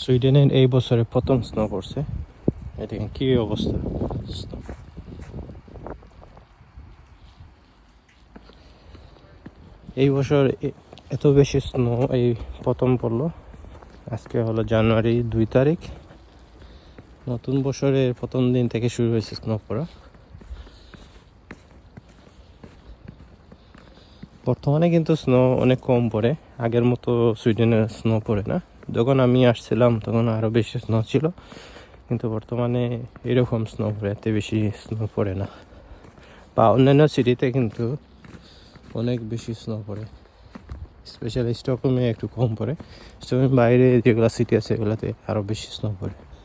সুইডেনের এই বছরে প্রথম স্নো পড়ছে এটা কি অবস্থা। এই বছর এত বেশি স্নো এই প্রথম পড়ল। আজকে হলো জানুয়ারি দুই তারিখ। নতুন বছরের প্রথম দিন থেকে শুরু হয়েছে স্নো পড়া। বর্তমানে কিন্তু স্নো অনেক কম পড়ে। আগের মতো সুইডেনে স্নো পড়ে না। যখন আমি আসছিলাম, তখন আরও বেশি স্নো ছিল। কিন্তু বর্তমানে এরকম স্নো পড়ে, এতে বেশি স্নো পড়ে না। বা অন্যান্য সিটিতে কিন্তু অনেক বেশি স্নো পড়ে। স্পেশালি স্টকরুমে একটু কম পড়ে। স্টকরুম বাইরে যেগুলো সিটি আছে, এগুলোতে আরও বেশি স্নো পড়ে।